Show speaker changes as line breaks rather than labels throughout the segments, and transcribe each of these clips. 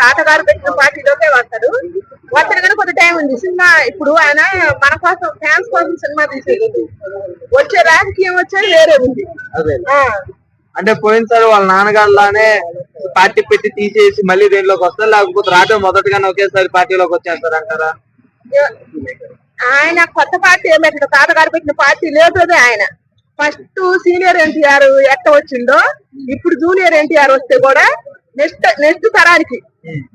తాతగారు పెట్టిన పార్టీలోకే వస్తాడు వస్తాడు కానీ కొంత టైం ఉంది. సినిమా ఇప్పుడు ఆయన మన కోసం ఫ్యాన్స్ కోసం సినిమా తీసేది వచ్చే రాజకీయం వచ్చేది వేరే ఉంది.
అంటే పోయినసారి వాళ్ళ నాన్నగారు లానే పార్టీ పెట్టి తీసేసి మళ్ళీ దేనిలోకి వస్తారు? లేకపోతే రావడం మొదటగానే ఒకేసారి పార్టీలోకి వచ్చేస్తారు అంటారా?
ఆయన కొత్త పార్టీ ఏం పెట్టాడు? తాతగారు పెట్టిన పార్టీ లేదు ఆయన. ఫస్ట్ సీనియర్ ఎన్టీఆర్ ఎట్ట వచ్చిందో ఇప్పుడు జూనియర్ ఎన్టీఆర్ వస్తే కూడా నెక్స్ట్ నెక్స్ట్ తరానికి.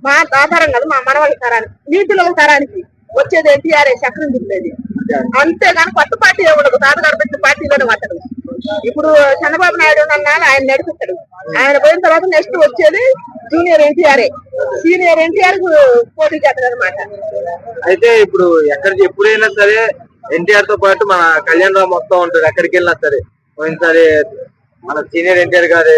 మా తాతరం కాదు మా మనవాళ్ళ తరానికి. నీతిలో తరానికి వచ్చేది ఎన్టీఆర్ చక్రం దిగులేదు అంతేగాని కొత్త పార్టీ ఉండదు తాతగారు పెట్టిన పార్టీలోనే మాట్లాడు ఇప్పుడు చంద్రబాబు నాయుడు అన్నాడు ఆయన నడిపిస్తాడు. ఆయన పోయిన తర్వాత నెక్స్ట్ వచ్చేది జూనియర్ ఎన్టీఆర్ సీనియర్ ఎన్టీఆర్ పోటీ చేస్తాడు అనమాట
అయితే ఇప్పుడు ఎక్కడికి ఎప్పుడైనా సరే ఎన్టీఆర్తో పాటు మన కళ్యాణ్ రామ్ మొత్తం ఉంటాడు. ఎక్కడికి వెళ్ళినా సరే. పోయినసారి మన సీనియర్ ఎన్టీఆర్ గారు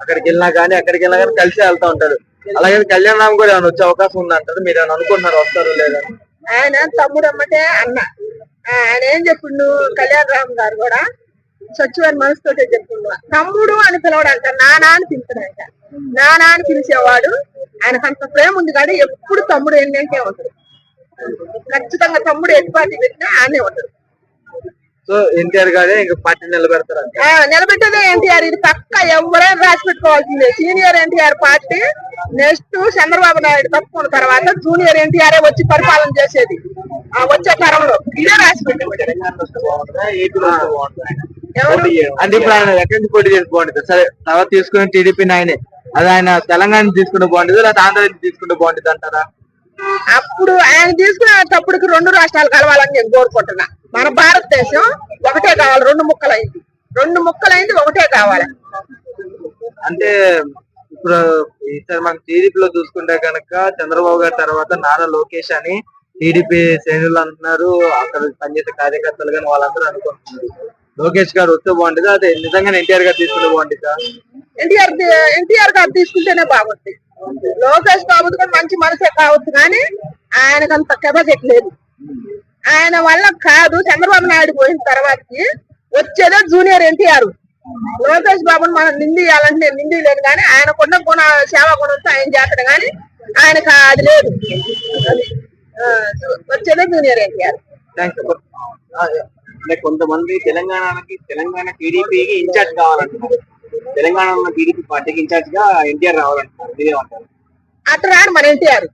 అక్కడికి వెళ్ళినా కానీ ఎక్కడికి వెళ్ళినా కానీ కలిసి వెళ్తా ఉంటారు అలాగే కళ్యాణ్ రామ్ కూడా ఏమైనా వచ్చే అవకాశం ఉందంటారు? మీరు ఏమైనా అనుకుంటున్నారు? వస్తారు లేదా
ఆయన తమ్ముడు అమ్మటే అన్న ఆయన ఏం చెప్పిండు? కళ్యాణ్ రామ్ గారు కూడా సచివారి మనసుతోటే చెప్పిండు. తమ్ముడు అని పిలవడంట నానా అని పిలుస్తాడంట. నానా అని పిలిచేవాడు. ఆయనకు అంత ప్రేమ ఉంది కానీ ఎప్పుడు తమ్ముడు ఏంటంటే ఉంటాడు ఖచ్చితంగా తమ్ముడు ఎటు పార్టీ పెట్టినా ఆయనే ఉంటాడు
సో ఎన్టీఆర్ గారే ఇంకా పార్టీ నిలబెడతారంట
ఆ, నిలబెట్టేదే ఎన్టీఆర్. ఇది పక్క ఎవరైనా రాసి పెట్టుకోవాల్సిందే senior NTR party next Chandrababu Naidu తప్పుకున్న తర్వాత జూనియర్ ఎన్టీఆర్ వచ్చి పరిపాలన చేసేది. ఆ, వచ్చే తరంలో. ఇదే రాసి
అంటే ఇప్పుడు ఆయన ఎక్కడి నుంచి పోటీ చేసి బాగుంటుంది? సరే తర్వాత తీసుకుని టీడీపీ ఆయనే అది ఆయన తెలంగాణ తీసుకుంటే బాగుంటుంది లేదా ఆంధ్ర తీసుకుంటే బాగుంటుంది అంటారా?
అప్పుడు ఆయన తీసుకునేటప్పటికి రెండు రాష్ట్రాలు కలవాలని నేను కోరుకుంటున్నా. మన భారతదేశం ఒకటే కావాలి. రెండు ముక్కలైంది. రెండు ముక్కలైంది ఒకటే కావాలి.
అంటే ఇప్పుడు ఈసారి మనం టీడీపీలో చూసుకుంటే కనుక చంద్రబాబు గారి తర్వాత నారా లోకేష్ అని టీడీపీ శ్రేణులు అంటున్నారు. అక్కడ పనిచేసే కార్యకర్తలు కానీ వాళ్ళందరూ అనుకుంటున్నారు. లోకేష్ గారు వస్తే బాగుంటుంది? అదే నిజంగా ఎన్టీఆర్ గారు తీసుకుంటే బాగుంటుందా?
ఎన్టీఆర్ ఎన్టీఆర్ గారు తీసుకుంటేనే బాగుంది లోకేష్ బాబు కూడా మంచి మనసే కావచ్చు కానీ ఆయనకు అంత కెపాసిటీ లేదు. ఆయన వల్ల కాదు. చంద్రబాబు నాయుడు పోయిన తర్వాతకి వచ్చేదే జూనియర్ ఎన్టీఆర్. లోకేష్ బాబుని మనం నిందియాలంటే నేను నిందిలేను కానీ ఆయనకున్న గుణ సేవా గుణంతో ఆయన చేస్తాడు కానీ ఆయనకు అది లేదు. వచ్చేదే జూనియర్ ఎన్టీఆర్.
కొంతమంది తెలంగాణకి తెలంగాణ టీడీపీకి ఇన్ఛార్జ్ కావాలంటున్నారు. తెలంగాణ టీడీపీ పార్టీకి ఇన్ఛార్జ్గా ఎన్టీఆర్ రావాలంటున్నారు.
అట్లా రాడు మన ఎన్టీఆర్.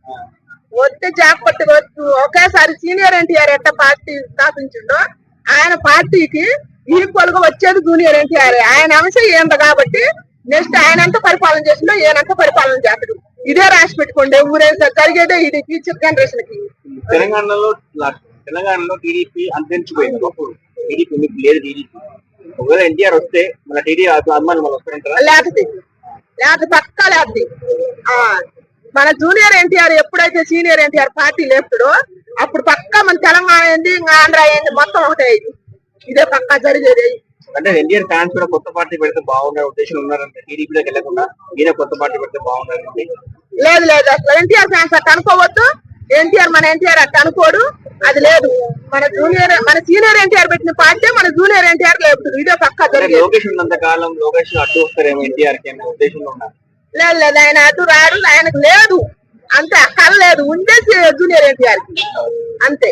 వస్తే జాగ్రత్త వచ్చు ఒకేసారి సీనియర్ ఎన్టీఆర్ ఎట్ట పార్టీ స్థాపించిండో ఆయన పార్టీకి ఈక్వల్గా వచ్చేది జూనియర్ ఎన్టీఆర్. ఆయన అంశ ఏంట కాబట్టి నెక్స్ట్ ఆయన ఎంత పరిపాలన చేసిండో ఈయనంత పరిపాలన చేస్తాడు. ఇదే రాసి పెట్టుకోండి ఊరే జరిగేదే ఇది ఫ్యూచర్ జనరేషన్కి
తెలంగాణలో తెలంగాణలో టీడీపీ అంతరించిపోయింది ఒకప్పుడు టీడీపీ మీకు లేదు టీడీపీ. ఒకవేళ ఎన్టీఆర్ వస్తే మన టీడీ అభిమానులు వాళ్ళు వస్తారంటారా?
లేకపోతే లేకపోతే పక్కా లేకపోతే ఆ, మన జూనియర్ ఎన్టీఆర్ ఎప్పుడైతే సీనియర్ ఎన్టీఆర్ పార్టీ లేపుతాడో అప్పుడు పక్కా మన తెలంగాణ ఏంది ఇంకా ఆంధ్ర ఏంది మొత్తం ఒకటే ఇది. ఇదే పక్కా జరిగేది.
అంటే ఎన్టీఆర్ ఫ్యాన్స్ కూడా కొత్త పార్టీ పెడితే బాగుండే ఉద్దేశం ఉన్నారంటే టీడీపీలోకి వెళ్ళకుండా ఈయన కొత్త పార్టీ పెడితే బాగుండాలంటే
లేదు లేదు అసలు ఎన్టీఆర్ ఫ్యాన్స్ అట్ట అనుకోవద్దు. ఎన్టీఆర్ మన ఎన్టీఆర్ అట్ట అనుకోడు. అది లేదు. మన జూనియర్ మన సీనియర్ ఎన్టీఆర్ పెట్టిన పార్టీ మన జూనియర్ ఎన్టీఆర్ లేపుతుంది ఇదే పక్కా
అంటే లోకేష్ ఉన్నంత కాలం లోకేష్ అడ్డు వస్తారేమో ఎన్టీఆర్కి ఉద్దేశంలో ఉన్నారు.
లేదు లేదు ఆయన అటు రాడు ఆయనకు లేదు. అంతే కల లేదు. ఉండే జూనియర్ ఎన్టీఆర్ అంతే.